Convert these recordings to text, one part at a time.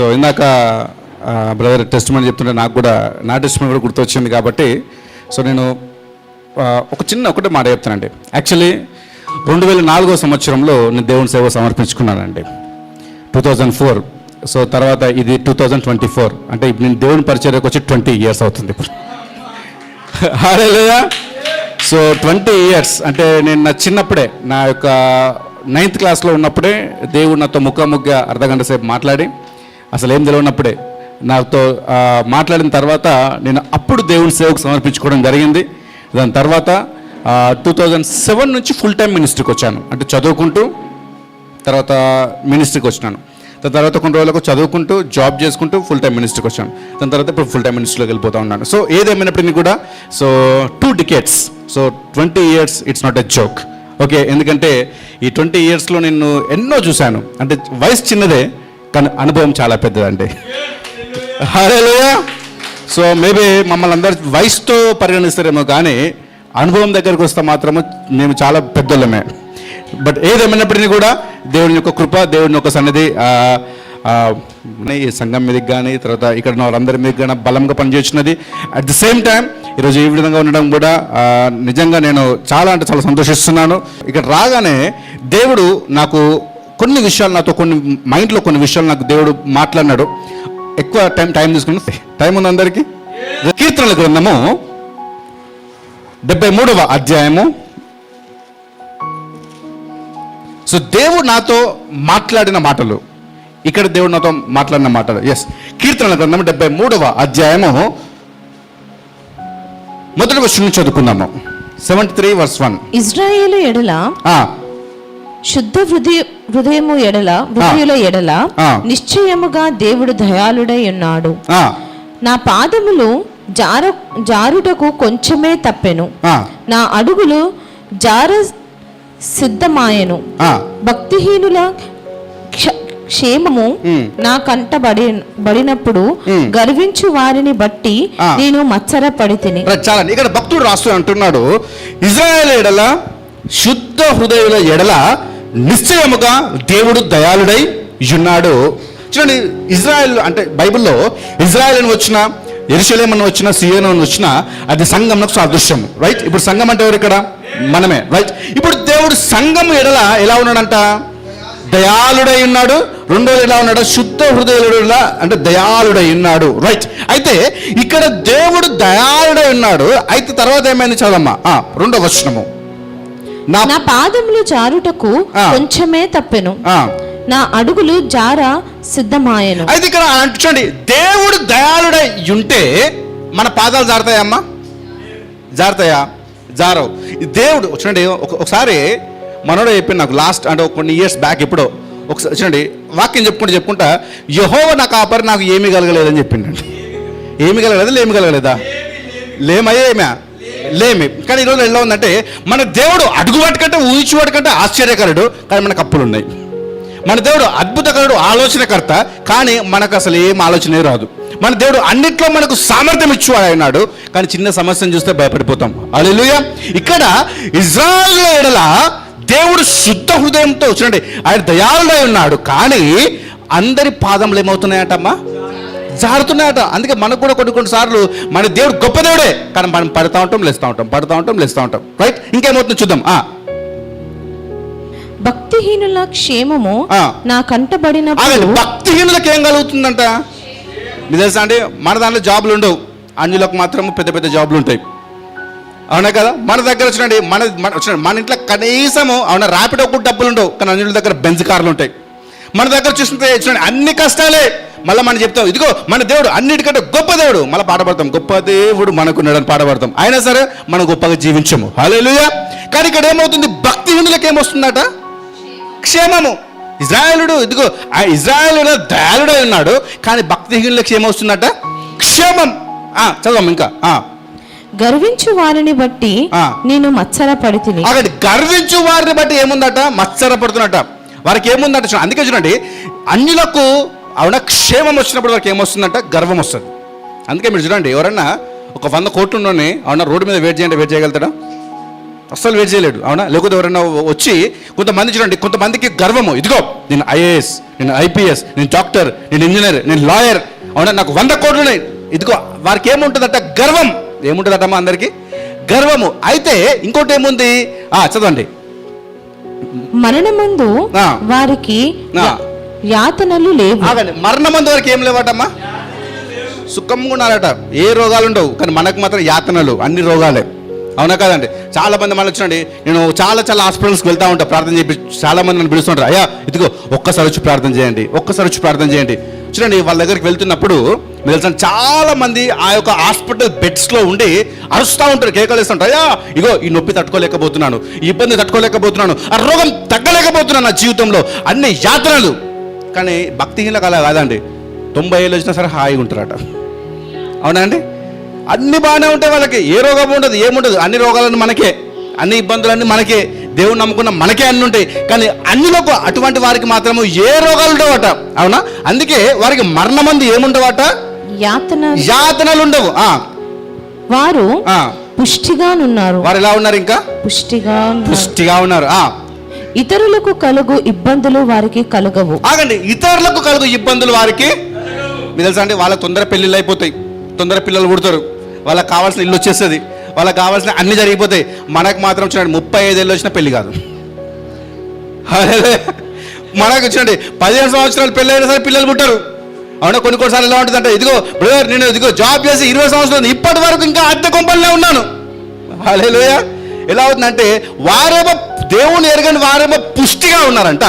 So ఇందాక brother test మని చెప్తుంటే నాకు కూడా నా టెస్ట్ మని కూడా గుర్తొచ్చింది కాబట్టి సో నేను ఒక చిన్న ఒకటే మాట చెప్తానండి. యాక్చువల్లీ రెండు వేల నాలుగో సంవత్సరంలో నేను దేవుని సేవ సమర్పించుకున్నానండి. Two thousand four. సో తర్వాత ఇది టూ థౌజండ్ ట్వంటీ ఫోర్. అంటే ఇప్పుడు నేను దేవుని పరిచర్యకు వచ్చి ట్వంటీ ఇయర్స్ అవుతుంది ఇప్పుడు. లేదా సో ట్వంటీ ఇయర్స్ అంటే నేను నా చిన్నప్పుడే నా యొక్క నైన్త్ క్లాస్లో ఉన్నప్పుడే దేవుడు నాతో ముఖాముఖిగా అర్ధగంట సేపు మాట్లాడి అసలు ఏం తెలియనప్పుడే నాతో మాట్లాడిన తర్వాత నేను అప్పుడు దేవుని సేవకు సమర్పించుకోవడం జరిగింది. దాని తర్వాత టూ థౌజండ్ సెవెన్ నుంచి ఫుల్ టైం మినిస్ట్రీకి వచ్చాను. అంటే చదువుకుంటూ తర్వాత మినిస్ట్రీకి వచ్చినాను. దాని తర్వాత కొన్ని రోజులకు చదువుకుంటూ జాబ్ చేసుకుంటూ ఫుల్ టైం మినిస్ట్రీకి వచ్చాను. దాని తర్వాత ఇప్పుడు ఫుల్ టైం మినిస్ట్రీలోకి వెళ్ళిపోతూ ఉన్నాను. సో ఏదేమైనప్పటికీ కూడా so two decades so twenty years it's not a joke. Okay? ఎందుకంటే ఈ ట్వంటీ ఇయర్స్లో నేను ఎన్నో చూశాను. అంటే వయసు చిన్నదే కానీ అనుభవం చాలా పెద్దదండి. హరేలుయా సో మేబీ మమ్మల్ని అందరు వయసుతో పరిగణిస్తారేమో కానీ అనుభవం దగ్గరకు వస్తే మాత్రము మేము చాలా పెద్దలమే బట్ ఏదేమైనప్పటికీ కూడా దేవుని యొక్క కృప దేవుని యొక్క సన్నిధి ఈ సంఘం మీదకి కానీ తర్వాత ఇక్కడ వాళ్ళందరి మీద కానీ బలంగా పనిచేస్తున్నది. అట్ ది సేమ్ టైం ఈరోజు ఈ విధంగా ఉండడం కూడా నిజంగా నేను చాలా అంటే చాలా సంతోషిస్తున్నాను. ఇక్కడ రాగానే దేవుడు నాకు కొన్ని విషయాలు నాతో కొన్ని మైండ్లో కొన్ని విషయాలు నాకు దేవుడు మాట్లాడినాడు. ఎక్కువ టైం టైం తీసుకుని టైం ఉంది అందరికీ? కీర్తనల గ్రంథము డెబ్బై మూడవ అధ్యాయము. సో దేవుడు నాతో మాట్లాడిన మాటలు. ఇక్కడ దేవుడు నాతో మాట్లాడిన మాటలు. ఎస్ కీర్తనల గ్రంథం డెబ్బై మూడవ అధ్యాయము. మొదటి వర్షం చదువుకుందాము. సెవెంటీ త్రీ వర్స్ వన్ ఇజ్రాయేలు ఎడల శుద్ధ హృదయ హృదయము ఎడల హృదయుల ఎడల. నిశ్చయముగా దేవుడు దయాళుడై ఉన్నాడు. నా పాదములు జార జారుటకు కొంచెమే తప్పెను. నా అడుగులు జార సిద్ధమాయెను. భక్తిహీనుల క్ష- క్షేమము. నా కంట బడి బడినప్పుడు. గర్వించు వారిని బట్టి. నేను మత్సరపడి తిని చాలా ఇక్కడ భక్తుడు రాస్తూ అంటున్నాడు ఇజ్రాయేల్ ఎడల శుద్ధ హృదయుల ఎడల నిశ్చయముగా దేవుడు దయాళుడై ఉన్నాడు. చూడండి ఇజ్రాయెల్ అంటే బైబిల్లో ఇజ్రాయెల్ అని వచ్చిన ఎరుసలేం అని వచ్చిన సియోన్ అని వచ్చిన అది సంఘంకు సాదృశ్యం. రైట్ ఇప్పుడు సంఘం అంటే ఎవరు ఇక్కడ? మనమే. రైట్ ఇప్పుడు దేవుడు సంఘం ఎడల ఎలా ఉన్నాడంట? దయాళుడై ఉన్నాడు. రెండోది ఎలా ఉన్నాడు? శుద్ధ హృదయుడులా అంటే దయాళుడై ఉన్నాడు. రైట్ అయితే ఇక్కడ దేవుడు దయాళుడై ఉన్నాడు. అయితే తర్వాత ఏమైంది? చదమ్మా ఆ, రెండో వచనము. నా నా పాదములు జారుటకు. కొంచెమే తప్పెను. నా అడుగులు జార సిద్ధమాయెను. అయితే ఇక్కడ చూడండి దేవుడు దయాళుడై ఉంటే మన పాదాలు జారుతాయమ్మా జారుతాయా? జారవు. దేవుడు చూడండి ఒక- ఒకసారి మనోడు చెప్పింది నాకు లాస్ట్ అంటే ఒక కొన్ని ఇయర్స్ బ్యాక్ ఎప్పుడో ఒకసారి చూడండి వాక్యం చెప్పుకుంటూ చెప్పుకుంటా యహోవ నాకు ఆపరి నాకు ఏమీ కలగలేదని చెప్పిండండి. ఏమి కలగలేదా? లేమి కలగలేదా? లేమయ్యా ఏమా లేమి. కానీ ఈరోజు ఎలా ఉందంటే మన దేవుడు అడుగువాటికంటే ఊహించు వాటికంటే ఆశ్చర్యకరుడు కానీ మనకు అప్పులు ఉన్నాయి. మన దేవుడు అద్భుతకరుడు ఆలోచనకర్త కానీ మనకు అసలు ఏం ఆలోచనే రాదు. మన దేవుడు అన్నిట్లో మనకు సామర్థ్యం ఇచ్చేవాడు అయినాడు కానీ చిన్న సమస్యను చూస్తే భయపడిపోతాం. అలెలుయ ఇక్కడ ఇజ్రాయల్ ఎడల దేవుడు శుద్ధ హృదయంతో చూడండి ఆయన దయాళుడై ఉన్నాడు కానీ అందరి పాదములు ఏమవుతున్నాయటమ్మా? జారుతున్నాయట. అందుకే మనకు కూడా కొన్ని కొన్ని సార్లు మన దేవుడు గొప్ప దేవుడే. కానీ మనం పడతా ఉంటాం లేస్తూ ఉంటాం పడతా ఉంటాం లేస్తూ ఉంటాం. రైట్ ఇంకేమవుతుంది చూద్దాం. ఆ, భక్తిహీనుల క్షేమము. నా ఆగండి. భక్తిహీనులకు ఏం కలుగుతుందంట? తెలుసా అండి? మన దాంట్లో జాబులు ఉండవు. అంజులకు మాత్రం పెద్ద పెద్ద జాబులు ఉంటాయి. అవునా కదా? మన దగ్గర వచ్చినండి మన మన వచ్చినండి మన ఇంట్లో కనీసము అవునా ర్యాపిడో కూడా డబ్బులు ఉండవు. కానీ అంజుల దగ్గర బెంజ్ కార్లు ఉంటాయి. మన దగ్గర చూస్తుంటే చూడండి అన్ని కష్టాలే. మళ్ళీ మనం చెప్తాం ఇదిగో మన దేవుడు అన్నిటికంటే గొప్ప దేవుడు. మళ్ళీ పాట పాడతాం గొప్ప దేవుడు మనకున్నాడని పాట పాడతాం. అయినా సరే మనం గొప్పగా జీవించము. హల్లెలూయా కానీ ఇక్కడ ఏమవుతుంది? భక్తిహీనులకు ఏమొస్తుందట? క్షేమము. ఇజ్రాయేలుడు ఇదిగో ఆ ఇజ్రాయేలుడు దయాళుడై ఉన్నాడు. కానీ భక్తిహీనులకు ఏమొస్తుందట? క్షేమం. ఆ, చదవం ఇంకా. గర్వించు వారిని బట్టి. నేను మత్సరపడి తిని అక్కడ గర్వించు వారిని బట్టి ఏముందట? మత్సర పడుతున్నట. వారికి ఏముందట? అందుకే చూడండి అన్యులకు అవునా? క్షేమం వచ్చినప్పుడు వారికి ఏమొస్తుందంట? గర్వం వస్తుంది. అందుకే మీరు చూడండి ఎవరన్నా ఒక వంద కోట్లులోనే అవునా రోడ్డు మీద వెయిట్ చేయండి వెయిట్ చేయగలుగుతాడా? అస్సలు వెయిట్ చేయలేడు అవునా? లేకపోతే ఎవరైనా వచ్చి కొంతమంది చూడండి కొంతమందికి గర్వము. ఇదిగో నేను ఐఏఎస్ నేను ఐపీఎస్ నేను డాక్టర్ నేను ఇంజనీర్ నేను లాయర్ అవునా? నాకు వంద కోట్లు ఉన్నాయి ఇదిగో వారికి ఏముంటుందట? గర్వం. ఏముంటుందటమ్మా అందరికి? గర్వము. అయితే ఇంకోటి ఏముంది? ఆ చదవండి. మరణమందు ఆ. వారికి యాతనలు లేవు. ఆగండి వరకు ఏం లేవటమ్మా? సుఖంగా ఉన్నారట. ఏ రోగాలు ఉండవు కానీ మనకు మాత్రం యాతనలు అన్ని రోగాలే. అవునా కదండి? చాలా మంది మళ్ళీ వచ్చినండి నేను చాలా చాలా హాస్పిటల్స్కి వెళ్తా ఉంటా ప్రార్థన చెప్పి చాలా మంది నన్ను పిలుస్తుంటారు. అయ్యా ఇదిగో ఒక్కసారి వచ్చి ప్రార్థన చేయండి ఒక్కసారి వచ్చి ప్రార్థన చేయండి. చూడండి వాళ్ళ దగ్గరికి వెళ్తున్నప్పుడు మీరు తెలుసు చాలా మంది ఆ యొక్క హాస్పిటల్ బెడ్స్లో ఉండి అరుస్తూ ఉంటారు కేకలు వేస్తుంటారు అయ్యా ఇగో ఈ నొప్పి తట్టుకోలేకపోతున్నాను ఈ ఇబ్బంది తట్టుకోలేకపోతున్నాను ఆ రోగం తగ్గలేకపోతున్నాను నా జీవితంలో. అన్ని యాతనలు. కానీ భక్తిహీనకు అలా కాదండి. తొంభై ఏళ్ళు వచ్చినా సరే హాయిగా ఉంటారట. అవునా అండి? అన్ని బాగానే ఉంటాయి వాళ్ళకి. ఏ రోగం ఉండదు ఏముండదు. అన్ని రోగాలను మనకే. అన్ని ఇబ్బందులన్నీ మనకే. దేవుడు నమ్ముకున్న మనకే అన్ని ఉంటాయి. కానీ అన్నిలకు అటువంటి వారికి మాత్రము ఏ రోగాలు ఉండవట. అవునా? అందుకే వారికి మరణమంది ఏముండవట? యాతన యాతనలు ఉండవు. ఆ, వారు ఆ. పుష్టిగానున్నారు. వారు ఎలా ఉన్నారు ఇంకా? పుష్టిగా ఉన్నారు. పుష్టిగా ఉన్నారు. ఆ. ఇతరులకు కలుగు ఇబ్బందులు వారికి కలగవు. ఆగండి ఇతరులకు కలుగు ఇబ్బందులు వారికి మీకు తెలుసా అండి వాళ్ళ తొందర పెళ్ళిళ్ళు అయిపోతాయి. తొందర పిల్లలు పుడతారు. వాళ్ళకి కావాల్సిన ఇల్లు వచ్చేస్తుంది. వాళ్ళకి కావాల్సిన అన్ని జరిగిపోతాయి. మనకు మాత్రం చూడండి ముప్పై ఐదేళ్ళు వచ్చిన పెళ్ళి కాదు. మనకు చూడండి పదిహేను సంవత్సరాలు పెళ్ళి అయినా సరే పిల్లలు పుట్టారు. అవునా కొన్ని కొన్నిసార్లు ఎలా ఉంటుంది అంటే ఇదిగో బ్రదర్ నేను ఇదిగో జాబ్ చేసి ఇరవై సంవత్సరాలు ఇప్పటి వరకు ఇంకా అద్దె కొంపలనే ఉన్నాను. హల్లెలూయా ఎలా అవుతుందంటే వారేమో దేవుని ఎరగని వారేమో పుష్టిగా ఉన్నారంట.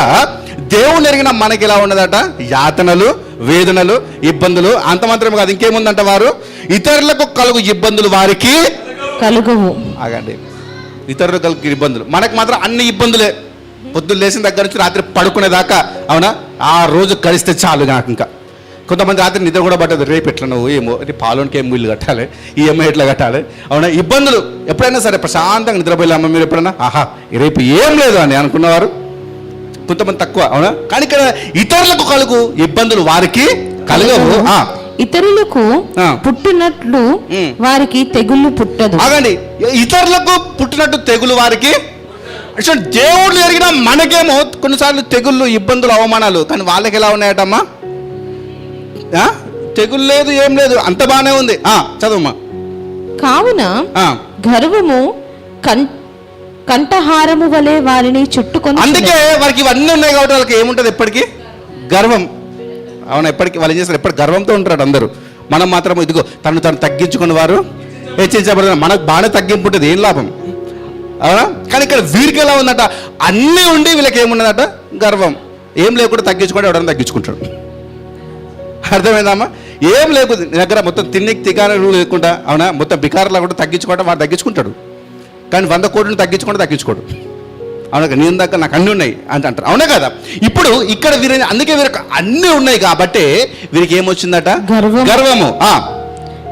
దేవుని ఎరిగిన మనకి ఎలా ఉన్నదట? యాతనలు వేదనలు ఇబ్బందులు అంత మాత్రమే కాదు ఇంకేముందంట వారు? ఇతరులకు కలుగు ఇబ్బందులు వారికి కలుగవు. ఆగండి. ఇతరులకు కలిగే ఇబ్బందులు. మనకు మాత్రం అన్ని ఇబ్బందులే. పొద్దున్న లేచిన దగ్గర నుంచి రాత్రి పడుకునేదాకా అవునా? ఆ రోజు గడిస్తే చాలు నాకు ఇంకా. కొంతమంది రాత్రి నిద్ర కూడా పట్టదు. రేపు ఎట్లా నువ్వు? ఏమో? పాలోనికి ఏం ఇల్లు కట్టాలి? ఈ అమ్మాయి ఎట్లా కట్టాలి? అవునా? ఇబ్బందులు. ఎప్పుడైనా సరే ప్రశాంతంగా నిద్రపోయే అమ్మ మీరు ఎప్పుడైనా? ఆహా రేపు ఏం లేదు అని అనుకున్నవారు. కొంతమంది తక్కువ అవునా? కానీ ఇక్కడ ఇతరులకు కలుగు ఇబ్బందులు వారికి కలగవు. ఇతరులకు. పుట్టినట్లు. వారికి తెగుళ్ళు పుట్టదు. ఆగండి. ఇతరులకు పుట్టినట్టు తెగులు వారికి? దేవుడు ఎరిగిన మనకేమో కొన్నిసార్లు తెగుళ్ళు ఇబ్బందులు అవమానాలు. కానీ వాళ్ళకి ఎలా ఉన్నాయటమ్మా? తెగులు లేదు ఏం లేదు అంత బాగానే ఉంది. ఆ, చదువమ్మా. కావున. గర్వము కం కంఠహారము వలె వారిని చుట్టుకొని అందుకే వారికి ఇవన్నీ ఉన్నాయి కాబట్టి వాళ్ళకి ఏముంటుంది ఎప్పటికీ? గర్వం. అవును ఎప్పటికీ వాళ్ళు ఏం చేస్తారు? ఎప్పటి గర్వంతో ఉంటారు అందరూ. మనం మాత్రం ఇదిగో తను తను తగ్గించుకున్న వారు హెచ్చించబడిన మనకు బాగానే తగ్గింపు ఉంటుంది ఏం లాభం? అవునా? కానీ ఇక్కడ వీరికి ఎలా ఉందట? అన్నీ ఉండి వీళ్ళకి ఏమున్నదట? గర్వం. ఏం లేకుండా తగ్గించుకుంటే ఎవడన్నా తగ్గించుకుంటాడు. అర్థమైందమ్మా. ఏం లేకుండా నీ దగ్గర మొత్తం తిన్నికి తికారు లేకుండా అవునా? మొత్తం బికారులా కూడా తగ్గించుకుంటే వాడు తగ్గించుకుంటాడు. కానీ వంద కోట్లను తగ్గించుకుంటే తగ్గించుకోడు. అవునా? నేను దగ్గర నాకు అన్నీ ఉన్నాయి అని అంటారు. అవునా కదా? ఇప్పుడు ఇక్కడ వీరి అందుకే వీరికి అన్నీ ఉన్నాయి కాబట్టి వీరికి ఏమొచ్చిందట? గర్వం. గర్వము. ఆ,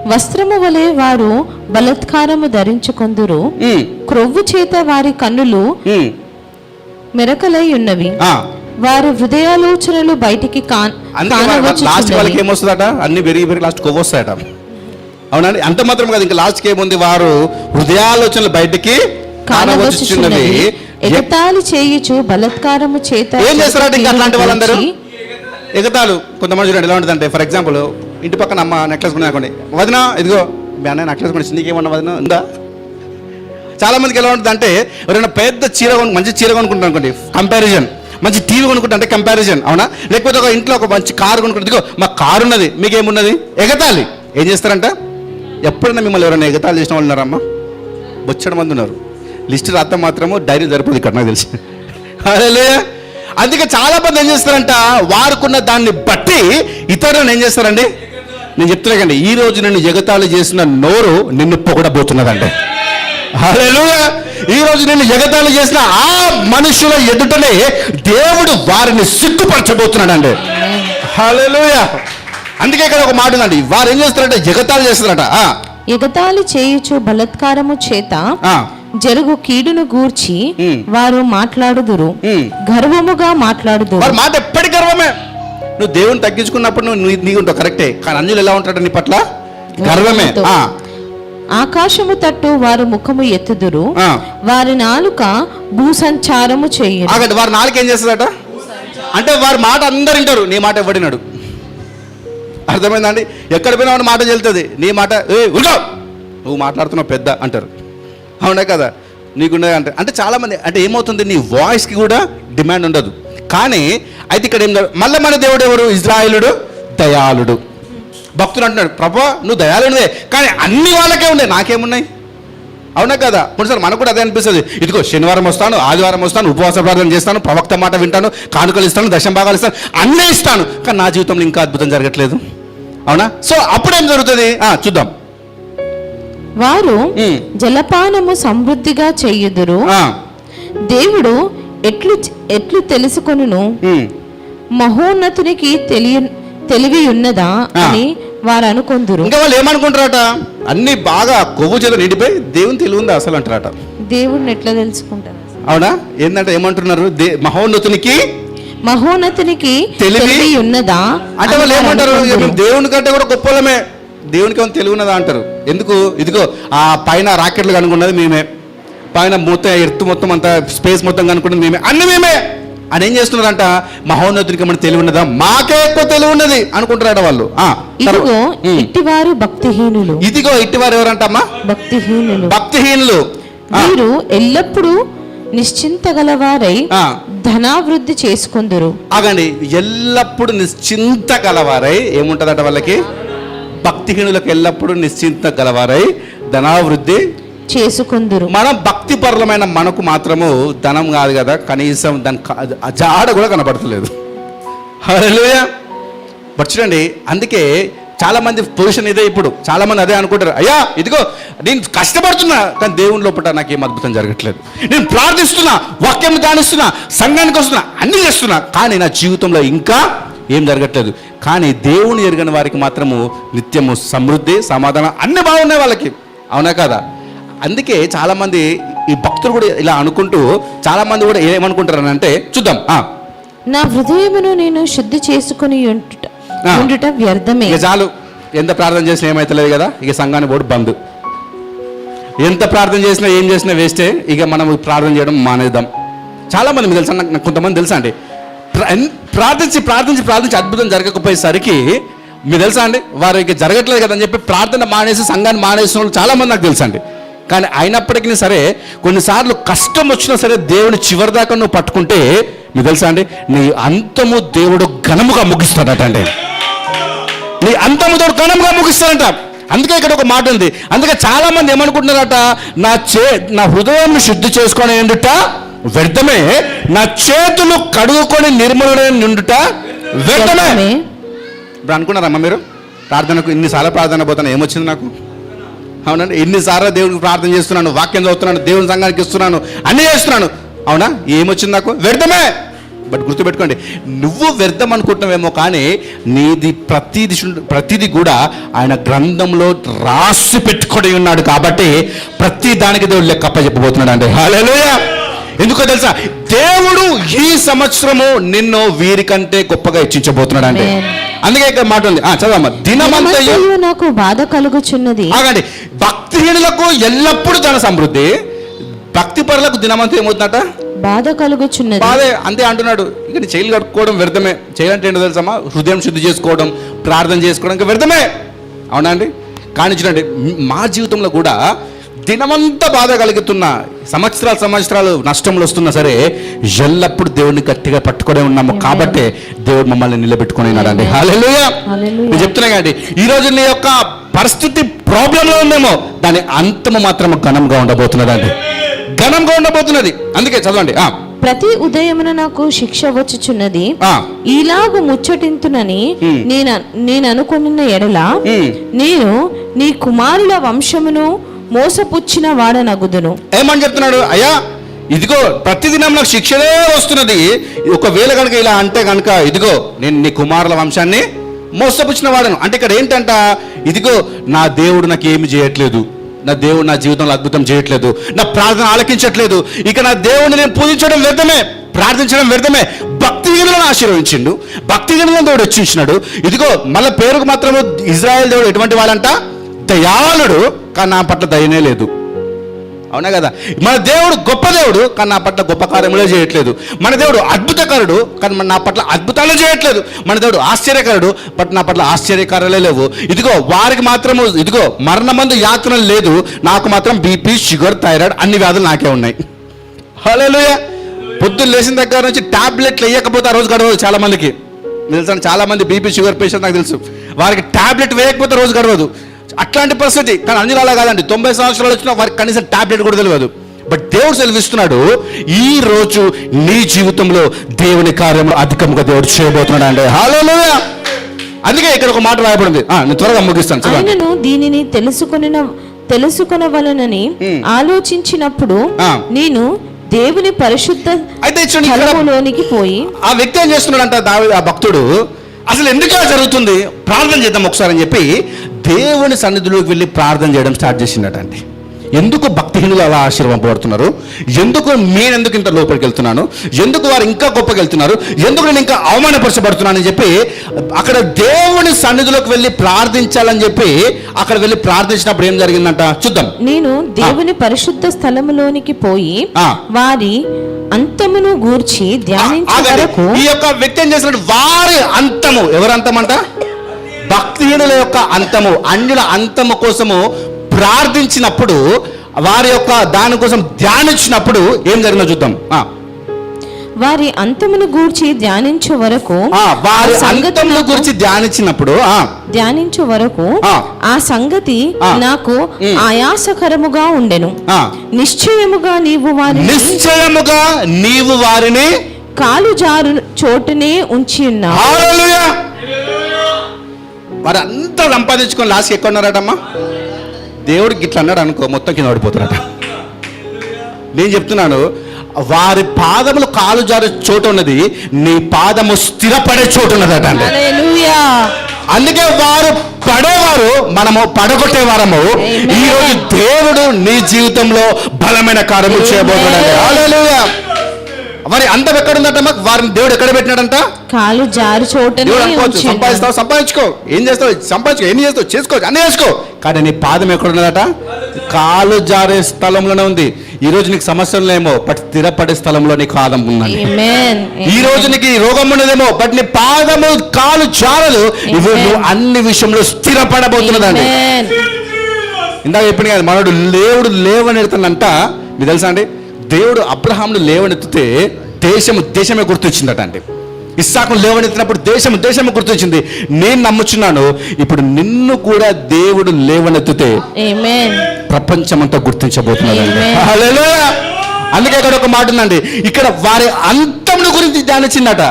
వస్త్రము వలె వారు బలత్కారము ధరించుకొందురు. క్రొవ్వు చేత వారి కన్నులు మెరకలై ఉన్నవి. వారి హృదయాలోచనలు బయటికి కాన్ లాస్ట్ వాళ్ళకి. ఏమొస్తుందట? అన్ని పెరిగి పెరిగి లాస్ట్ కొవ్వు వస్తాయట అవునండి అంత మాత్రం కాదు ఇంకా లాస్ట్కి ఏముంది? వారు హృదయాలోచనలు బయటికి కానవచ్చుచున్నవి. ఎగతాళి చేయుచు బలత్కారము చేత ఏం చేస్తారట ఇంకా అట్లాంటి వాళ్ళందరూ? ఎగతాలు కొంతమంది చూడండి ఎలా ఉంటుందంటే ఫర్ ఎగ్జాంపుల్ ఇంటి పక్కన అమ్మ నెక్లెస్ కొనుకోండి వదిన ఇదిగో మీ అన్నయ్య నెక్లెస్ కొని నీకేమన్నా వదిన ఉందా? చాలా మందికి ఎలా ఉంటుంది అంటే ఎవరైనా పెద్ద చీర కొను మంచి చీర కొనుక్కుంటారు అనుకోండి కంపారిజన్ మంచి టీవీ కొనుక్కుంటా అంటే కంపారిజన్ అవునా? లేకపోతే ఒక ఇంట్లో ఒక మంచి కారు కొనుక్కుంటే ఇదిగో మా కారు ఉన్నది మీకేమున్నది? ఎగతాళి. ఏం చేస్తారంట? ఎప్పుడైనా మిమ్మల్ని ఎవరైనా ఎగతాళి చేసిన వాళ్ళు ఉన్నారమ్మా బొచ్చడం మంది ఉన్నారు. లిస్ట్ రాత్త మాత్రము డైరీ సరిపోదు ఇక్కడ నాకు తెలిసి. హల్లెలూయా. అందుకే చాలా మంది ఏం చేస్తారంట? వారుకున్న దాన్ని బట్టి ఇతరులను ఏం చేస్తారండి? నేను చెప్తున్నాకండి ఈ రోజు నిన్ను ఎగతాళి చేసిన నోరు నిన్ను పొగడబోతున్నదండి. హల్లెలూయా. ఈ రోజు నిన్ను ఎగతాళి చేసిన ఆ మనుషుల ఎదుటనే దేవుడు వారిని సిగ్గుపరచబోతున్నాడండి. హల్లెలూయా. అందుకే ఇక్కడ ఒక మాట ఉందండి. వారు ఏం చేస్తారంటే ఎగతాళి చేస్తారట ఆ, ఎగతాళి చేయుచు బలత్కారము చేత జరుగు కీడును గూర్చి. వారు మాట్లాడుదురు. గర్వముగా మాట్లాడుదురు. వారి మాట ఎప్పటి గర్వమే. నువ్వు దేవుని తగ్గించుకున్నప్పుడు నువ్వు నీ- నీకు ఉంటావు కరెక్టే. కానీ అంజులు ఎలా ఉంటాడు నీ పట్ల? గర్వమే. ఆ, ఆకాశము తట్టు వారు ముఖము ఎత్తుదురు. వారి నాలుక భూసంచారము చేయరు ఆగండి వారి నాలుగు ఏం చేస్తుందట? అంటే వారి మాట అందరు వింటారు. నీ మాట ఎవడినాడు అర్థమైందండి? ఎక్కడ పోయినా వాడి మాట చెల్తుంది నీ మాట ఏ ఉల్టో నువ్వు మాట్లాడుతున్నావు పెద్ద అంటారు. అవునా కదా? నీకుండే అంటే అంటే చాలామంది అంటే ఏమవుతుంది? నీ వాయిస్కి కూడా డిమాండ్ ఉండదు. కానీ అయితే ఇక్కడ ఏం మళ్ళీ మన దేవుడు ఎవరు? ఇజ్రాయేలుడు దయాళుడు. భక్తుడు అంటున్నాడు ప్రభా నువ్వు దయాళుడివే కానీ అన్ని వాళ్ళకే ఉన్నాయి నాకేమున్నాయి? అవునా కదా? కొన్నిసార్లు మనకు కూడా అదే అనిపిస్తుంది. ఇదిగో శనివారం వస్తాను ఆదివారం వస్తాను ఉపవాస ప్రార్థన చేస్తాను ప్రవక్త మాట వింటాను కానుకలు ఇస్తాను దశం భాగాలు ఇస్తాను అన్నీ ఇస్తాను. కానీ నా జీవితంలో ఇంకా అద్భుతం జరగట్లేదు. అవునా? సో అప్పుడేం జరుగుతుంది? ఆ, చూద్దాం. వారు. జలపానము సమృద్ధిగా చెయ్యుదురు ఆ, దేవుడు ఎట్లు ఎట్లు తెలుసుకొనును? ఉమ్, మహోన్నతునికి తెలియ తెలివి ఉన్నదా. అని వారు అనుకొందురు. ఇంకా వాళ్ళు ఏమనుకుంటారట? అన్ని బాగా కొవ్వు చేత నిండిపోయి దేవుని తెలివి ఉందా అసలు అంటారట. దేవుడిని ఎట్లా తెలుసుకుంటారు? అవునా? ఏంటంటే ఏమంటున్నారు? మహోన్నతునికి మహోన్నతునికి తెలివి ఉన్నదా అంటే వాళ్ళు ఏమంటారు? దేవుని కంటే కూడా గొప్పలమే దేవునికి ఏమైనా తెలివి ఉన్నదా అంటారు? ఎందుకు? ఇదిగో ఆ పైన రాకెట్లు కనుక్కున్నది మేమే. పైన మొత్తం ఎర్త్ మొత్తం అంతా స్పేస్ మొత్తం కనుక్కున్నది మేమే. అన్ని మేమే. అని ఏం చేస్తున్నారంట? మహోన్నతునికి ఏమైనా తెలివి ఉన్నదా? మాకే ఎక్కువ తెలివి ఉన్నది అనుకుంటారట వాళ్ళు ఇదిగో. ఇట్టివారు భక్తిహీనులు. ఇదిగో ఇట్టివారు ఎవరంటమ్మా? భక్తిహీనులు. భక్తిహీనులు. వీరు ఎల్లప్పుడూ నిశ్చింత గలవారై ఆ. ధనావృద్ధి చేసుకుందురు. ఆగండి. ఎల్లప్పుడూ నిశ్చింత గలవారై ఏముంటదట వాళ్ళకి? భక్తిహీనులకు ఎల్లప్పుడూ నిశ్చింత గలవారై ధనావృద్ధి చేసుకుందురు. మనం భక్తిపరులమైన మనకు మాత్రము ధనం కాదు కదా కనీసం దాని జాడ కూడా కనపడతలేదు బట్ చూడండి అందుకే చాలా మంది పొజిషన్ ఇదే ఇప్పుడు. చాలా మంది అదే అనుకుంటారు. అయ్యా ఇదిగో నేను కష్టపడుతున్నా కానీ దేవుని లోపల నాకేం అద్భుతం జరగట్లేదు. నేను ప్రార్థిస్తున్నా వాక్యం దానిస్తున్నా సంఘానికి వస్తున్నా అన్ని చేస్తున్నా కానీ నా జీవితంలో ఇంకా ఏం జరగట్లేదు. కానీ దేవుని ఎరగని వారికి మాత్రము నిత్యము సమృద్ధి సమాధానం అన్ని బాగున్నాయి వాళ్ళకి. అవునా కదా? అందుకే చాలా మంది ఈ భక్తులు కూడా ఇలా అనుకుంటూ చాలా మంది కూడా ఏమనుకుంటారు అంటే చూద్దాం ఆ, నా హృదయమును నేను శుద్ధి చేసుకుని. ఉండుట వ్యర్థమే. ఇక చాలు. ఎంత ప్రార్థన చేసినా ఏమైతలేదు కదా? ఇక సంఘాన్ని పోడు బంద్. ఎంత ప్రార్థన చేసినా ఏం చేసినా వేస్టే. ఇక మనం ప్రార్థన చేయడం మానేద్దాం. చాలా మంది మీకు తెలుసా? నాకు కొంతమంది తెలుసా అండి? ప్రార్థించి ప్రార్థించి ప్రార్థించి అద్భుతం జరగకపోయేసరికి మీకు తెలుసా అండి? వారు ఇక జరగట్లేదు కదని చెప్పి ప్రార్థన మానేసి సంఘాన్ని మానేసిన వాళ్ళు చాలా మంది నాకు తెలుసా అండి? కానీ అయినప్పటికీ సరే కొన్నిసార్లు కష్టం వచ్చినా సరే దేవుని చివరి దాకా నువ్వు పట్టుకుంటే మీకు తెలుసా అండి? నీ అంతము దేవుడు ఘనముగా ముగిస్తాడట అండి. నీ అంతముతో ఘనంగా ముగిస్తారంట అందుకే ఇక్కడ ఒక మాట ఉంది. అందుకే చాలా మంది ఏమనుకుంటున్నారట? నా చే నా హృదయం శుద్ధి చేసుకొని ఎందుట వ్యర్థమే. నా చేతులు కడుగుకొని నిర్మలమైన నిండుట వ్యర్థమే. వ్యర్థమే. ఇప్పుడు అనుకున్నారమ్మా మీరు? ప్రార్థనకు ఇన్నిసార్లు ప్రార్థన పోతాను. ఏమొచ్చింది నాకు? అవునండి ఎన్నిసార్లు దేవుడికి ప్రార్థన చేస్తున్నాను వాక్యం చదువుతున్నాను దేవుని సంఘానికి ఇస్తున్నాను అన్నీ చేస్తున్నాను. అవునా? ఏమొచ్చింది నాకు? వ్యర్థమే. బట్ గుర్తుపెట్టుకోండి నువ్వు వ్యర్థం అనుకుంటున్నావేమో కానీ నీది ప్రతిది ప్రతిది కూడా ఆయన గ్రంథంలో రాసి పెట్టుకొని ఉన్నాడు కాబట్టి ప్రతి దానికి దేవుడు లెక్క చెప్పబోతున్నాడు అండి హాలేలుయా ఎందుకో తెలుసా? దేవుడు ఈ సంవత్సరము నిన్ను వీరికంటే గొప్పగా ఇచ్చించబోతున్నాడు అంటే. అందుకే ఇక్కడ మాట ఉంది. చదవమ్మా. దినమంతయు నాకు బాధ కలుగుచున్నది. ఆగండి. భక్తిహీనులకు ఎల్లప్పుడూ ధన సమృద్ధి. భక్తి పరులకు దినమంతా ఏమవుతుందట? బాధ కలుగుచున్నది. బాధే. అంతే అంటున్నాడు. ఇక చేయలు కట్టుకోవడం వ్యర్థమే. చేయాలంటే ఏంటో తెలుసమ్మా? హృదయం శుద్ధి చేసుకోవడం ప్రార్థన చేసుకోవడం ఇంకా వ్యర్థమే. అవునా అండి? కానీ చూడండి మా జీవితంలో కూడా దినమంతా బాధ కలుగుతున్న సంవత్సరాలు సంవత్సరాలు నష్టంలో వస్తున్నా సరే ఎల్లప్పుడూ దేవుడిని గట్టిగా పట్టుకొని ఉన్నాము. కాబట్టి దేవుడు మమ్మల్ని నిలబెట్టుకొని ఉన్నాడండి. హల్లెలూయా హల్లెలూయా. నేను చెప్తున్నా కండి ఈ రోజు నీ యొక్క పరిస్థితి ప్రాబ్లంలో ఉందేమో దాని అంతము మాత్రం ఘనంగా ఉండబోతున్నదండి. ఘనంగా ఉండబోతున్నది. అందుకే చదవండి. ఆ, ప్రతి ఉదయమున నాకు శిక్ష వచ్చుచున్నది. ఆ. ఈలాగు ముచ్చటింతునని Hmm. నేను నేను అనుకున్న ఎడల Hmm. నేను నీ కుమారుల వంశమును మోసపుచ్చిన వాడనగుదును ఏమని చెప్తున్నాడు? అయ్యా ఇదిగో ప్రతిదినం నాకు శిక్షనే వస్తున్నది. ఒకవేళ కనుక ఇలా అంటే కనుక ఇదిగో నేను నీ కుమారుల వంశాన్ని మోసపుచ్చిన వాడను. అంటే ఇక్కడ ఏంటంట? ఇదిగో నా దేవుడు నాకు ఏమి చేయట్లేదు. నా దేవుడు నా జీవితంలో అద్భుతం చేయట్లేదు. నా ప్రార్థన ఆలకించట్లేదు. ఇక నా దేవుడిని నేను పూజించడం వ్యర్థమే. ప్రార్థించడం వ్యర్థమే. భక్తిహీనులను ఆశీర్వదించిండు. భక్తి భక్తిహీనులను దేవుడు వచ్చించినాడు ఇదిగో మళ్ళీ పేరుకు మాత్రము ఇజ్రాయెల్ దేవుడు ఎటువంటి వాళ్ళంట దయాళుడు కానీ నా పట్ల దయనే లేదు. అవునా కదా? మన దేవుడు గొప్ప దేవుడు కానీ నా పట్ల గొప్ప కార్యములే చేయట్లేదు. మన దేవుడు అద్భుతకరుడు కానీ మన- నా పట్ల అద్భుతాలు చేయట్లేదు. మన దేవుడు ఆశ్చర్యకరుడు బట్ నా పట్ల ఆశ్చర్యకారాలే లేవు. ఇదిగో వారికి మాత్రము ఇదిగో మరణమందు యాత్రలు లేదు. నాకు మాత్రం బీపీ షుగర్ థైరాయిడ్ అన్ని వ్యాధులు నాకే ఉన్నాయి. హలోయ పొద్దున్న లేచిన దగ్గర నుంచి టాబ్లెట్లు వేయకపోతే ఆ రోజు గడవదు చాలా మందికి తెలుసు చాలా మంది బీపీ షుగర్ పేషెంట్ నాకు తెలుసు. వారికి టాబ్లెట్ వేయకపోతే రోజు గడవదు. అట్లాంటి పరిస్థితి. కానీ అన్ని అలా కాదండి తొంభై సంవత్సరాలు వచ్చినా వారికి కనీసం టాబ్లెట్ కూడా తెలియదు. బట్ దేవుడు సెలవిస్తున్నాడు ఈ రోజు నీ జీవితంలో దేవుని కార్యంలో అధికంగా దేవుడు చేయబోతున్నాడు అండి అందుకే ఇక్కడ ఒక మాట రాయబడింది. నేను త్వరగా ముగిస్తాను. ఆయనను దీనిని తెలుసుకొనిన తెలుసుకొనవలనని ఆలోచించినప్పుడు ఆ. నేను దేవుని పరిశుద్ధ అయితే స్థలములోనికి పోయి ఆ వ్యక్తి ఏం చేస్తున్నాడంట దావి ఆ భక్తుడు అసలు ఎందుకు జరుగుతుంది? ప్రార్థన చేద్దాం ఒకసారి అని చెప్పి దేవుని సన్నిధిలోకి వెళ్ళి ప్రార్థన చేయడం స్టార్ట్ చేసిండట అండి ఎందుకు భక్తిహీనులు అలా ఆశీర్వదింపబడుతున్నారు ఎందుకు నేను ఎందుకు ఇంత లోపలికి వెళ్తున్నాను? ఎందుకు వారు ఇంకా గొప్పకి వెళ్తున్నారు? ఎందుకు నేను ఇంకా అవమానపరచబడుతున్నానని చెప్పి అక్కడ దేవుని సన్నిధిలోకి వెళ్ళి ప్రార్థించాలని చెప్పి అక్కడ వెళ్ళి ప్రార్థించినప్పుడు ఏం జరిగిందంట? చూద్దాం. నేను దేవుని పరిశుద్ధ స్థలములోనికి పోయి. వారి అంతమును గూర్చి ధ్యానించే. వరకు ఈ యొక్క వ్యక్తి ఏం చేస్తున్నాడు? వారి అంతము. ఎవరు అంతమంట? భక్తిహీనుల యొక్క అంతము అన్యుల అంతము కోసము ప్రార్థించినప్పుడు వారి యొక్క దానికోసం ధ్యానించినప్పుడు ఏం జరిగిందో చూద్దాం. వారి అంతమును గూర్చి ధ్యానించే వరకు వారి ఆ సంగతి అంతము నాకు- గురించి ధ్యానించినప్పుడు ఆ, ధ్యానించే వరకు ఆ. సంగతి. నాకు. ఆయాసకరముగా ఉండెను. ఆ, నిశ్చయముగా నీవు వారిని నిశ్చయముగా నీవు వారిని కాలు జారు చోటునే ఉంచి ఉన్నావు. వారు అంతా సంపాదించుకొని లాస్ట్ ఎక్కడ ఉన్నారటమ్మా దేవుడికి ఇట్లా అన్నాడు అనుకో మొత్తం కింద పడిపోతారట నేను చెప్తున్నాను వారి పాదములు కాలు జారే చోటు ఉన్నది నీ పాదము స్థిరపడే చోటు ఉన్నదట. అందుకే వారు పడేవారు మనము పడగొట్టేవారము Amen. ఈ రోజు దేవుడు నీ జీవితంలో బలమైన కార్యము చేయబోతున్నాడు. వారి అందం ఎక్కడుందట వారిని దేవుడు ఎక్కడ పెట్టినాడంట? కాలు జారు ఉన్నావు. సంపాదిస్తావు? సంపాదించుకో. ఏం చేస్తావు? సంపాదించుకో. ఎన్ని చేస్తావు? చేసుకో. అన్ని చేసుకో. కానీ నీ పాదం ఎక్కడ ఉన్నదట కాలు జారే స్థలంలోనే ఉంది. ఈ రోజు నీకు సమస్యలు ఏమో బట్ స్థిరపడే స్థలంలో నీ పాదం Amen. ఈ రోజు నీకు రోగం ఉన్నదేమో బట్ నీ పాదము కాలు Amen. నువ్వు అన్ని విషయంలో స్థిరపడబోతున్నదండి. ఇందాక చెప్పిన కదా మనోడు లేవుడు లేవనెడుతానంట మీకు తెలుసా అండి? దేవుడు అబ్రహాంను లేవనెత్తితే దేశము దేశమే గుర్తొచ్చిందట అండి ఇస్సాకును లేవనెత్తినప్పుడు దేశము దేశము గుర్తొచ్చింది. నేను నమ్ముచున్నాను ఇప్పుడు నిన్ను కూడా దేవుడు లేవనెత్తితే. ప్రపంచమంతా. హల్లెలూయా. అందుకే ఇక్కడ ఒక మాట ఉందండి. ఇక్కడ వారి అంతమును గురించి ధ్యానించిందట.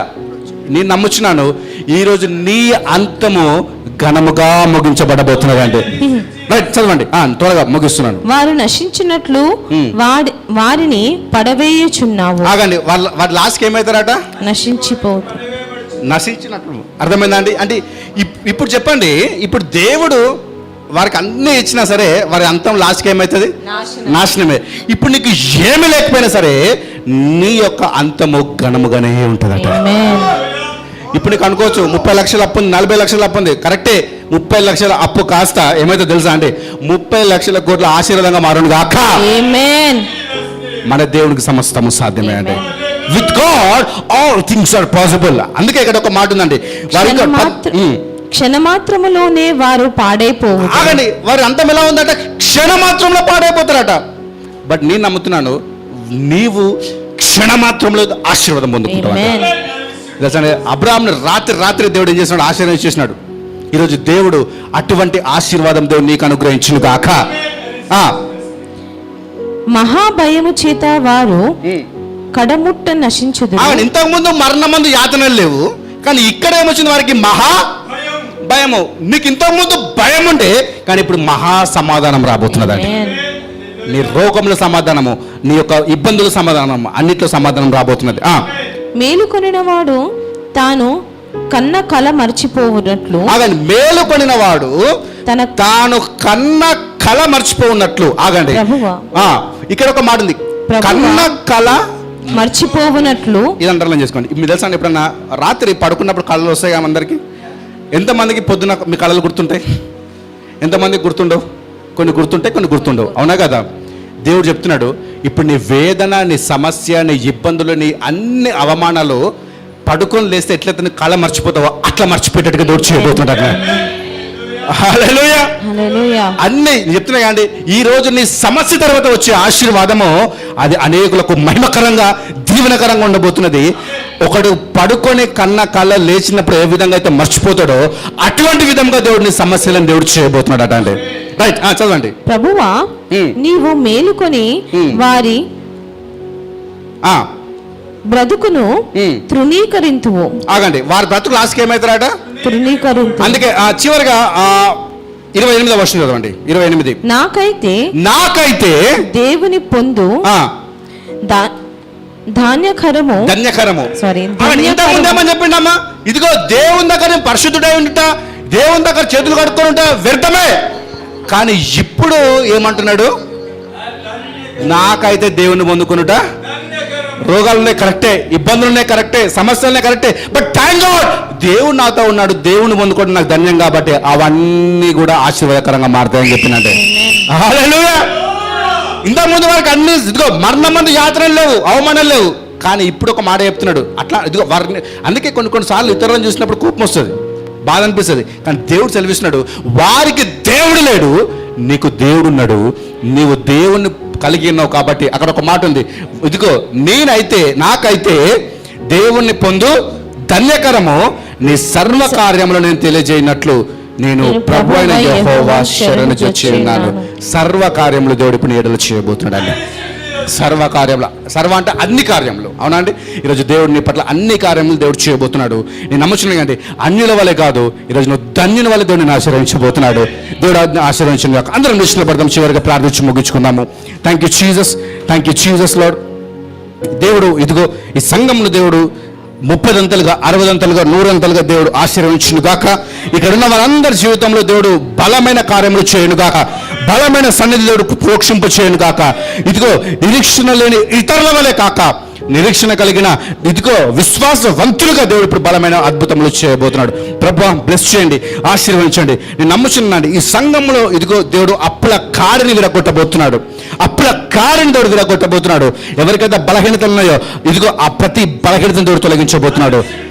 నేను నమ్ముచున్నాను ఈరోజు నీ అంతము ఘనముగా ముగించబడబోతున్నదండి. రైట్ చదవండి. త్వరగా ముగిస్తున్నాను. వారు నశించినట్లు Hmm. వాడి వారిని పడవేయుచున్నావు. ఆగండి వాళ్ళ వాళ్ళ లాస్ట్కి ఏమవుతారట నశించిపోతు. నశించినట్లు. అర్థమైందా అండి? అంటే ఇప్- ఇప్పుడు చెప్పండి ఇప్పుడు దేవుడు వారికి అన్నీ ఇచ్చినా సరే వారి అంతం లాస్ట్కి ఏమవుతుంది నాశనం. నాశనమే. ఇప్పుడు నీకు ఏమి లేకపోయినా సరే నీ యొక్క అంతము ఘనముగానే ఉంటుందట. ఇప్పుడు నీకు అనుకోవచ్చు ముప్పై లక్షల అప్పు ఉంది నలభై లక్షల అప్పు ఉంది. కరెక్టే ముప్పై లక్షల అప్పు కాస్త. ఏమైతే తెలుసా అండి ముప్పై లక్షల కోట్ల ఆశీర్వాదంగా మారును గాక. మన దేవునికి సమస్తము సాధ్యమే అండి with God all things are possible అందుకే ఇక్కడ ఒక మాట ఉందండి. వారి. క్షణమాత్రములోనే వారు పాడైపోవు ఆగండి వారి అంతం ఎలా ఉందట? క్షణమాత్రంలో పాడైపోతారట. బట్ నేను నమ్ముతున్నాను నీవు క్షణమాత్రంలో ఆశీర్వాదం పొందుకుంటావు తెలుసండి అబ్రాహాంను రాత్రి రాత్రి దేవుడు ఏం చేసినాడు ఆశీర్వాదం చేసినాడు ఈరోజు దేవుడు అటువంటి ఆశీర్వాదం దేవుడు నీకు అనుగ్రహించును గాక. ఆ, మహాభయము చేత వారు కడముట్ట నశించుదు ఆగండి ఇంతకు ముందు మరణమందు యాతనలు లేవు. కానీ ఇక్కడ ఏమొచ్చింది వారికి? మహా భయము. నీకు ఇంతకు ముందు భయం ఉండే కానీ ఇప్పుడు మహా సమాధానం రాబోతున్నదండి నీ రోగంలో సమాధానము నీ యొక్క ఇబ్బందుల సమాధానము అన్నిట్లో సమాధానం రాబోతున్నది. ఆ, మేలుకొనిన వాడు తాను కన్న కల మర్చిపోవునట్లు. ఆగండి మేలు కొనిన వాడు తన తాను కన్న కళ మర్చిపోఉన్నట్లు ఆగండి. ఇక్కడ ఒక మాట ఉంది. కన్న కళ మర్చిపోవునట్లు. ఇది అండర్లైన్ చేసుకోండి. మీరు తెలుసా ఎప్పుడన్నా రాత్రి పడుకున్నప్పుడు కళలు వస్తాయి కదా అందరికి? ఎంతమందికి పొద్దున మీ కళలు గుర్తుంటాయి? ఎంతమంది గుర్తుండవు? కొన్ని గుర్తుంటే కొన్ని గుర్తుండవు. అవునా కదా? దేవుడు చెప్తున్నాడు ఇప్పుడు నీ వేదన నీ సమస్య నీ ఇబ్బందులు నీ అన్ని అవమానాలు పడుకొని లేస్తే ఎట్లయితే కళ మర్చిపోతావో అట్లా మర్చిపోయేటట్టుగా హల్లెలూయా. హల్లెలూయా. అన్ని నేను చెప్తున్నా అండి ఈ రోజు నీ సమస్య తర్వాత వచ్చే ఆశీర్వాదము అది అనేకులకు మహిమకరంగా దీవెనకరంగా ఉండబోతున్నది. ఒకడు పడుకొని కన్న కళ్ళ లేచినప్పుడు ఏ విధంగా అయితే మర్చిపోతాడో అటువంటి విధంగా దేవుడు నీ సమస్యలను దేవుడు చేయబోతున్నాడు అట అండి. రైట్ చదవండి. ప్రభువా ఉమ్. నీవు మేలుకొని ఉమ్. వారి ఆ, బ్రతుకును ఉమ్. తృణీకరింతువు. ఆగండి వారి బ్రతుకు లాస్ట్కి ఏమవుతారట తృణీకరింతు అందుకే చివరిగా ఇరవై ఎనిమిదో వర్షం చదవండి. ఇరవై ఎనిమిది. నాకైతే నాకైతే దేవుని పొందు ధాన్యకరము. ధన్యకరము. సారీ ముందేమని చెప్పిండమ్మా? ఇదిగో దేవుని దగ్గర పరిశుద్ధుడై ఉండుట దేవుని దగ్గర చేతులు కట్టుకొని ఉంటా వ్యర్థమే. కానీ ఇప్పుడు ఏమంటున్నాడు? నాకైతే దేవుని పొందుకునుట రోగాలున్నాయి కరెక్టే ఇబ్బందులు ఉన్నాయి కరెక్టే సమస్యలు కరెక్టే. బట్ థ్యాంక్ గాడ్ దేవుడు నాతో ఉన్నాడు దేవుని పొందుకోవడం నాకు ధన్యం కాబట్టి అవన్నీ కూడా ఆశీర్వాదకరంగా మారుతాయని చెప్పినట్టే. ఇంత ముందు వరకు అన్ని ఇదిగో మరణం మంది యాత్రలు లేవు అవమానం లేవు. కానీ ఇప్పుడు ఒక మాట చెప్తున్నాడు. అట్లా ఇదిగో వారిని అందుకే కొన్ని కొన్నిసార్లు ఇతరులను చూసినప్పుడు కోపం వస్తుంది. బాధ అనిపిస్తుంది. కానీ దేవుడు సెలవిస్తున్నాడు వారికి దేవుడు లేడు నీకు దేవుడు ఉన్నాడు. నీవు దేవుణ్ణి కలిగి ఉన్నావు కాబట్టి అక్కడ ఒక మాట ఉంది. ఇదిగో నేనైతే నాకైతే దేవుణ్ణి పొందు ధన్యకరము. నీ సర్వ కార్యములు నేను తెలియజేయనట్లు నేను ప్రభు అయిన యెహోవా శరణు చొచ్చి ఉన్నాను. సర్వ కార్యములు దేవుడు ఇప్పుడు నీ ఎడలు చేయబోతున్నాడు సర్వ కార్యంలో సర్వ అంటే అన్ని కార్యములు. అవునా అండి? ఈరోజు దేవుడు నీ పట్ల అన్ని కార్యములు దేవుడు చేయబోతున్నాడు. నేను నమ్ముచున్నాను అంటే అన్యుల వల్లే కాదు ఈరోజు నువ్వు ధన్యుల వల్ల దేవుడిని ఆశీర్వించబోతున్నాడు దేవుడు ఆశీర్వించిన కాక అందరం దృష్టిలో పడదాం చివరిగా ప్రార్థించి ముగించుకుందాము. Thank you Jesus thank you Jesus Lord దేవుడు ఇదిగో ఈ సంఘంను దేవుడు ముప్పదంతలుగా అరవదంతలుగా నూరంతలుగా దేవుడు ఆశీర్వించును గాక ఇక్కడ ఉన్న వారందరి జీవితంలో దేవుడు బలమైన కార్యములు చేయను గాక బలమైన సన్నిధి దేవుడు ప్రోక్షింపు చేయను కాక ఇదిగో నిరీక్షణ లేని ఇతరుల వలె కాక నిరీక్షణ కలిగిన ఇదిగో విశ్వాసవంతులుగా దేవుడు ఇప్పుడు బలమైన అద్భుతములు చేయబోతున్నాడు. ప్రభా బ్లెస్ చేయండి ఆశీర్వదించండి. నేను నమ్ముచున్నాను ఈ సంఘంలో ఇదిగో దేవుడు అప్పుల కాడిని విరగొట్టబోతున్నాడు. అప్పుల కాడిని దేవుడు విరగొట్టబోతున్నాడు. ఎవరికైతే బలహీనతలు ఉన్నాయో ఇదిగో ఆ ప్రతి బలహీనతను దేవుడు తొలగించబోతున్నాడు.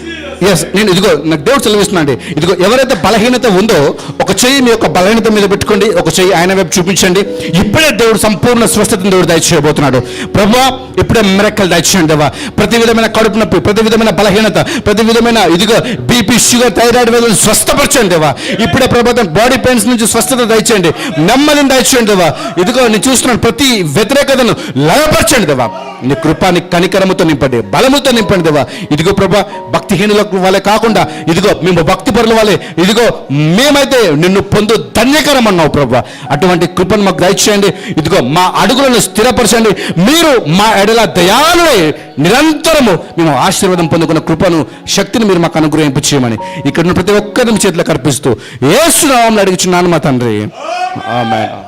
ఎస్ నేను ఇదిగో నాకు దేవుడు సెలవిస్తున్నాండి. ఇదిగో ఎవరైతే బలహీనత ఉందో ఒక చెయ్యి మీ యొక్క బలహీనత మీద పెట్టుకోండి ఒక చెయ్యి ఆయన వైపు చూపించండి. ఇప్పుడే దేవుడు సంపూర్ణ స్వస్థతను దేవుడు దయచేయబోతున్నాడు. ప్రభా ఇప్పుడే మిరక్కలు దయచేయండి దేవా. ప్రతి విధమైన కడుపు నొప్పి ప్రతి విధమైన బలహీనత ప్రతి విధమైన ఇదిగో బీపీ షుగర్ థైరాయిడ్ వ్యాధులు స్వస్థపరచండి దేవా. ఇప్పుడే ప్రభుత్వం బాడీ పెయిన్స్ నుంచి స్వస్థత దయచేయండి. నెమ్మదిని దయచేయండి దేవా. ఇదిగో నేను చూస్తున్నాను ప్రతి వ్యతిరేకతను లయపరచండి దేవా. నీ కృపాని కనికరముతో నింపండి బలముతో నింపండి దేవా. ఇదిగో ప్రభా భక్తిహీనులకు వాళ్ళే కాకుండా ఇదిగో మేము భక్తి పరుల వాళ్ళే. ఇదిగో మేమైతే నిన్ను పొందు ధన్యకరం అన్నావు ప్రభు. అటువంటి కృపను మాకు దయచేయండి. ఇదిగో మా అడుగులను స్థిరపరచండి. మీరు మా ఎడల దయాలే నిరంతరము మేము ఆశీర్వాదం పొందుకున్న కృపను శక్తిని మీరు మాకు అనుగ్రహింపు చేయమని ఇక్కడ ప్రతి ఒక్కరిని చేతిలో కల్పిస్తూ ఏ అడుగుచున్నాను మా తండ్రి. ఆమె